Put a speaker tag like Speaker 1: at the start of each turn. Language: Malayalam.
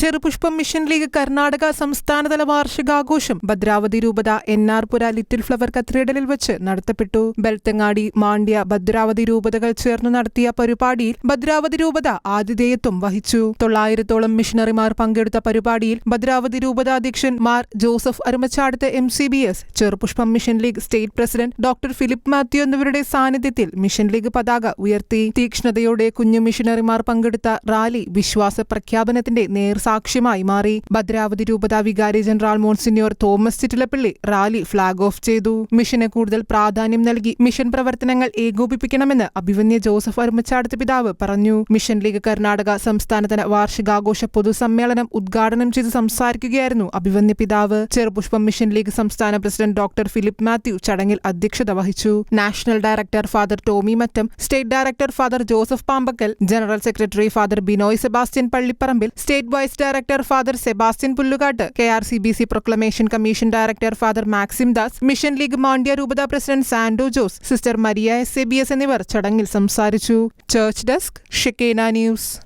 Speaker 1: ചെറുപുഷ്പം മിഷൻ ലീഗ് കർണാടക സംസ്ഥാനതല വാർഷികാഘോഷം ഭദ്രാവതി രൂപത ആർ ലിറ്റിൽ ഫ്ലവർ കത്തീഡ്രലിൽ വെച്ച് നടത്തപ്പെട്ടു. ബെൽത്തങ്ങാടി മാണ്ഡ്യ ഭദ്രാവതി രൂപതകൾ ചേർന്ന് നടത്തിയ പരിപാടിയിൽ ഭദ്രാവതി രൂപത ആതിഥേയത്വം വഹിച്ചു. തൊള്ളായിരത്തോളം മിഷണറിമാർ പങ്കെടുത്ത പരിപാടിയിൽ ഭദ്രാവതി രൂപത അധ്യക്ഷൻ Mar Joseph Arumachadath M C B S Cherupushpam mission league state president doctor Philip Mathew എന്നിവരുടെ സാന്നിധ്യത്തിൽ മിഷൻ ലീഗ് പതാക ഉയർത്തി. തീക്ഷ്ണതയോടെ കുഞ്ഞു മിഷണറിമാർ പങ്കെടുത്ത റാലി വിശ്വാസ പ്രഖ്യാപനത്തിന്റെ നേർസാക്ഷ്യമായി മാറി. ഭദ്രാവതി രൂപത വികാരി general monsignor Thomas Chittilappally rally flag off ചെയ്തു. മിഷന് കൂടുതൽ പ്രാധാന്യം നൽകി. മിഷൻ പ്രവർത്തനങ്ങൾ ഏകോപിപ്പിക്കണമെന്ന് അഭിവന്യ ജോസഫ് അരുമച്ചാടത്ത് പിതാവ് പറഞ്ഞു. മിഷൻ ലീഗ് കർണാടക സംസ്ഥാനതല വാർഷികാഘോഷ പൊതുസമ്മേളനം ഉദ്ഘാടനം ചെയ്ത് സംസാരിക്കുകയായിരുന്നു അഭിവന്യ പിതാവ്. ചെറുപുഷ്പം മിഷൻ ലീഗ് സംസ്ഥാന പ്രസിഡന്റ് ഡോക്ടർ ഫിലിപ്പ് മാത്യു ചടങ്ങിൽ അധ്യക്ഷത വഹിച്ചു. National director father Tomy Mattam state director father Joseph Pampackal general secretary father Binoy Sebastian Pallipparambil state vice director father Sebastian Pullukattu K R C B C proclamation commission director father Maxim Das mission league Mandya രൂപത president Sando Jose sister Maria S എന്നിവർ ചടങ്ങിൽ സംസാരിച്ചു. ചർച്ച് ഡെസ്ക് ഷിക്കേന ന്യൂസ്.